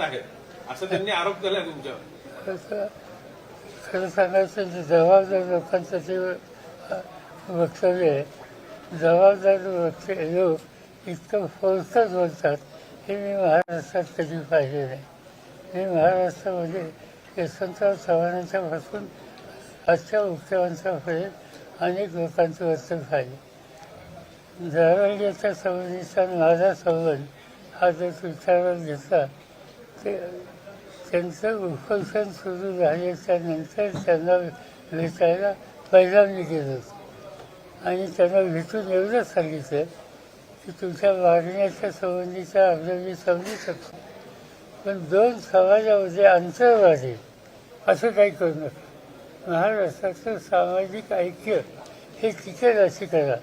आहेत. असं त्यांनी आरोप तुमच्यावर. खरं सांगायचं जबाबदार लोकांचं ते वक्तव्य आहे जबाबदार वक्तव्य लोक इतकं फोर्सच बोलतात हे मी महाराष्ट्रात कधी पाहिले नाही. मी महाराष्ट्रामध्ये यशवंतराव चव्हाणांच्या पासून आजच्या मुख्यमंत्र्यापर्यंत अनेक लोकांचं वर्तन पाहिले. दरवाज्याच्या संबंधीचा माझा संबंध हा जर विचारात घेतला ते त्यांचं उपोषण सुरू झाल्याच्यानंतर त्यांना भेटायला पहिल्यांदा गेलो होतो. आणि त्यांना भेटून एवढंच सांगितलं की तुमच्या मागण्याच्या संबंधीचा अर्ज मी समजू शकतो. पण दोन समाजामध्ये अंतर वाढेल असं काही करू नका. महाराष्ट्राचं सामाजिक ऐक्य हे टिकेल अशी करा.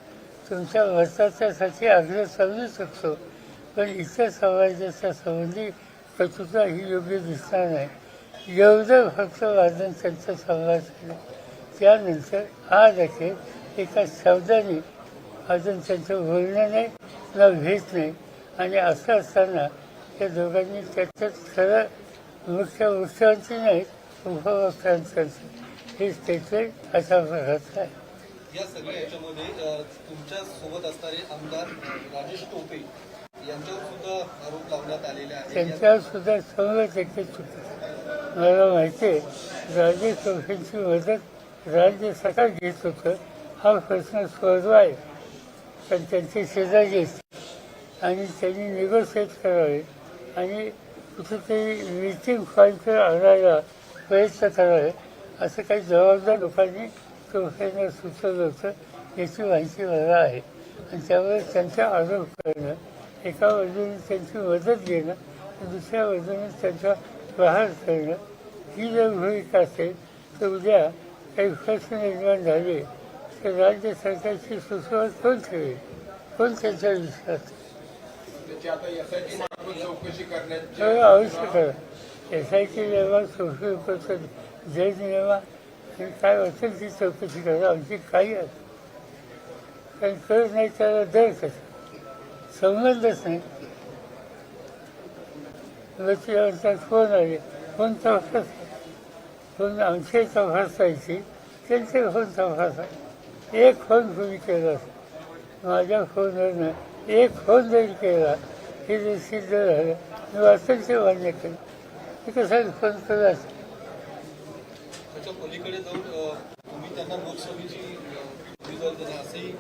तुमच्या मताच्यासाठी आग्रह समजू शकतो पण इतर समाजाच्या संबंधी कटुता ही योग्य दिसणार नाही. एवढं फक्त वादन त्यांचा संवाद झाला त्यानंतर आज अखेर एका शब्दाने अजून त्यांचं बोलणं नाही ना भेट नाही. आणि असं असताना त्या दोघांनी त्याच्यात खरं मुख्य मुख्यमंत्री नाही उपमुख्यमंत्र्यांचं हे स्टेटमेंट अशा प्रकारचं आहे. या सगळ्या याच्यामध्ये तुमच्यासोबत असणारे आमदार राजेश टोपे यांच्यावर सुद्धा आरोप लावण्यात आलेले आहेत. त्यांच्यावर सुद्धा मला माहिती आहे राजे चौकींची मदत राज्य सरकार घेत होतं. हा प्रश्न सोडवा आहे. पण त्यांचे शेजारी आणि त्यांनी निगोशिएट करावे. आणि कुठेतरी मीटिंग पॉईंटवर आणायला प्रयत्न करावे असं काही जबाबदार लोकांनी टोपेंना सुचवलं होतं याची माहिती मला आहे. आणि त्यामुळे त्यांचा आरोप करणं एका बाजूने त्यांची मदत घेणं तर दुसऱ्या बाजूने त्यांचा प्रहार करणं ही जर भूमिका असेल तर उद्या काही प्रश्न निर्माण झाले तर राज्य सरकारची सुरुवात कोण ठेवेल कोण त्यांचा विश्वास सगळं आवश्यक आहे एस आय टी नियमा सुप्रीम कोर्टचा जज आणि काय असेल ती चौकशी करा आमची काही असं कारण कळत नाही त्याला दर कसा? समजलंच नाही. म्हणतात फोन आले फोन तपास फोन आमचे तपासायची? त्यांचे फोन तपासा? एक फोन तुम्ही केला? माझ्या फोनवरनं एक फोन जरी केला हे जे सिद्ध झालं मी वाचन ते मान्य केलं. ते कसं फोन केला? त्याच्या त्यांना लोकसभेची असंही